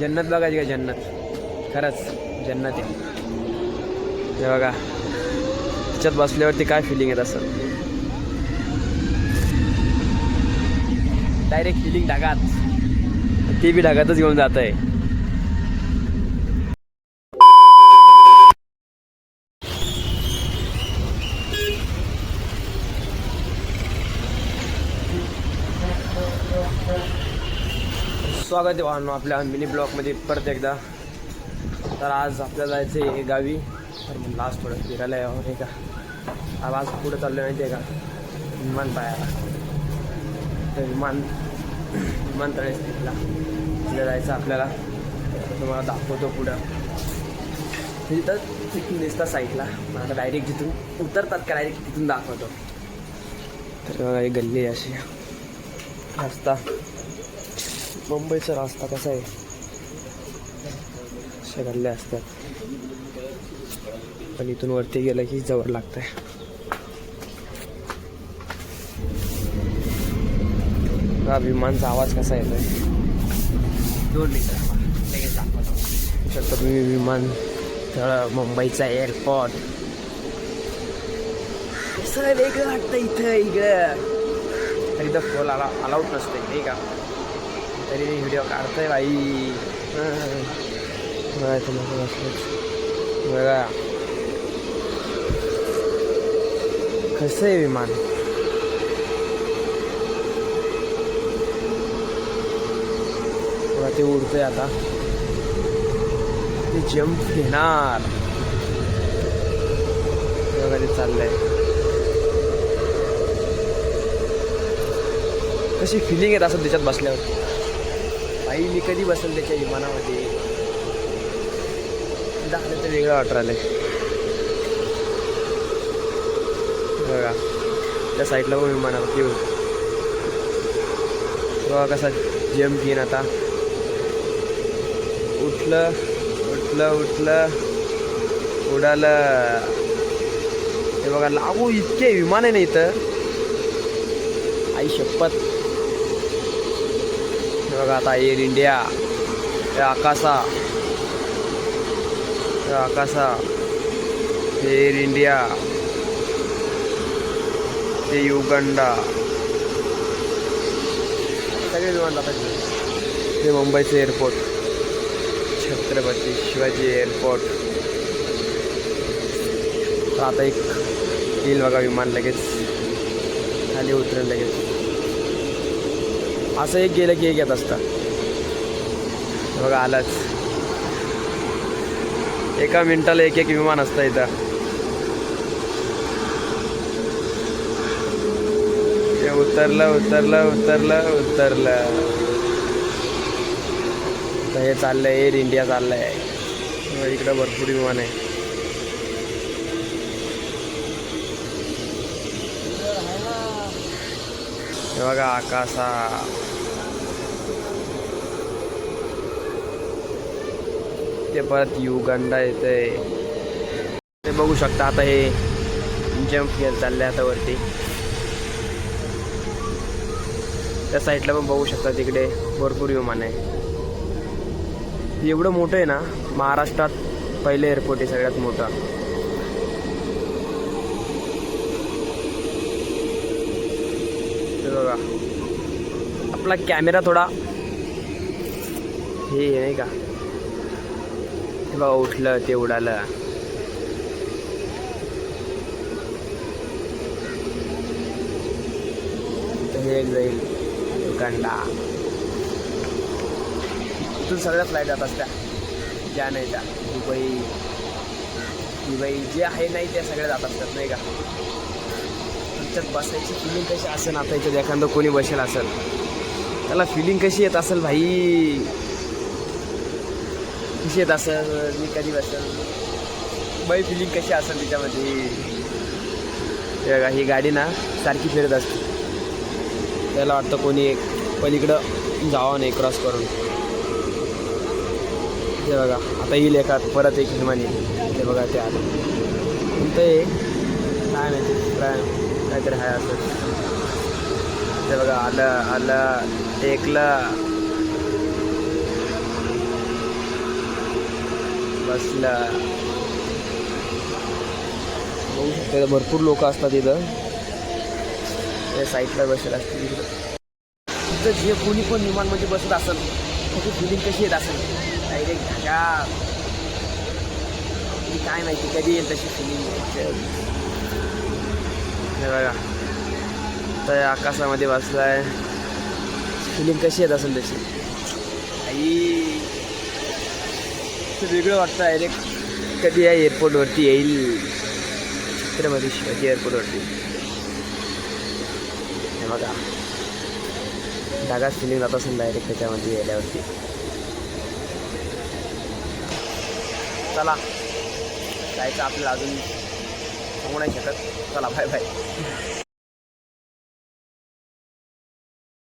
जन्नत बघायची का जन्नत? खरंच जन्नत आहे. हे बघा त्याच्यात बसल्यावरती काय फिलिंग येत असं डायरेक्ट फिलिंग ढगात. ती बी ढगातच घेऊन जात आहे स्वागत आहे वाहनो आपल्या मिनी ब्लॉकमध्ये परत एकदा. तर आज आपल्याला जायचं आहे गावी. तर म्हणलं आज थोडं फिरायला यावं नाही का? आज पुढं चाललं माहिती आहे का? विमान पाहायला. तर विमान विमानतळे तिथला. तिथे जायचं आपल्याला. तुम्हाला दाखवतो पुढं. तिथं तिथून दिसतात साईडला पण आता डायरेक्ट जिथून उतरतात का डायरेक्ट तिथून दाखवतो. तर बघा गल्ली अशी. रस्ता मुंबईचा रस्ता कसा आहे? अशा गल्ल्या असतात. पण इथून वरती गेलं की जवळ लागतंय. हा विमानचा आवाज कसा येतोय दोन मिनिटं लगेच दाखवतो. शकतो तुम्ही विमान मुंबईचा एअरपोर्ट सगळं वेगळं वाटतं इथं इकडं. तरी तर फोन आला अलाउड नसते नाही का? तरी मी व्हिडिओ काढतोय बाई. बघा. कसं आहे विमान? ते उडतंय आता. ते जम्प घेणार. वगैरे बघा ते चाललंय. कशी फिलिंग येत असं त्याच्यात बसल्यावर? आई मी कधी बसेल त्याच्या विमानामध्ये? दाखलं तर वेगळं वाटत बघा. त्या साईडला पण विमानावरती येऊ. बघा कसा जेम घेईन आता. उठलं उठलं उठलं. उडालं. हे बघा लागू इतके विमान आहे ना इथं. आई शपथ. बघा आता एअर इंडिया हे आकाशा हे आकाशा एअर इंडिया ते युगंडा सगळे विमान जातात हे मुंबईचं एअरपोर्ट छत्रपती शिवाजी एअरपोर्ट आता एक येईल बघा विमान लगेच. खाली उतरेल लगेच. असं एक गेलं की एक येत असतं. बघा आलाच. एका मिनिटाला एक एक विमान असतं इथं. उतरलं उतरलं उतरलं उतरलं. तर हे चाललंय एअर इंडिया चाललंय. हो, इकडं भरपूर विमान आहे. बघा आकाशा ते परत युगंडा येतंय. ते बघू शकता आता हे जम्प घेत चाललंय आता वरती. त्या साईडला पण बघू शकता तिकडे भरपूर विमान आहे. एवढं मोठं आहे ना महाराष्ट्रात पहिले एअरपोर्ट आहे सगळ्यात मोठं. बघा. आपला कॅमेरा थोडा हे नाही का? बघा उठलं ते उडालं. हे जाईल गंडा तू सगळ्या फ्लाईट जात असत्या. ज्या नाही त्या. दुबई. दुबई जे आहे नाही त्या सगळ्या जात असतात नाही का? त्याच्यात बसायची फिलिंग कशी असेल? आता याच्यात एखादं कोणी बसेल असेल. त्याला फिलिंग कशी येत असेल भाई? कशी येत असं मी कधी बसेल बाई फिलिंग कशी असेल त्याच्यामध्ये बघा ही गाडी ना सारखी फिरत असते. त्याला वाटतं कोणी एक पलीकडं जावं नाही क्रॉस करून. ते बघा आता येईल एका परत एक विमानी ते बघा ते आलं. कोणतं आहे काय नाही काय काहीतरी आहे असं. ते बघा आलं आलं एकला. बसला बघू शकता इथं भरपूर लोक असतात इथं. त्या साईडला बसत असतील इकडं तिथं जे कोणी पण विमानमध्ये बसत असेल त्याची फिलिंग कशी येत असेल? डायरेक्ट धागा काय माहिती कधी येईल तशी फिलिंग बघा. तर आकाशामध्ये बसलाय. फिलिंग कशी येत असेल तशी? आई. असं वेगळं वाटतं डायरेक्ट कधी या एअरपोर्टवरती येईल. छत्रपती शिवाजी एअरपोर्टवरती हे बघा. ढगाच फिलिंग जात असेल डायरेक्ट त्याच्यामध्ये गेल्यावरती चला. जायचं आपल्याला अजून. सांगू नाही शकत. चला बाय बाय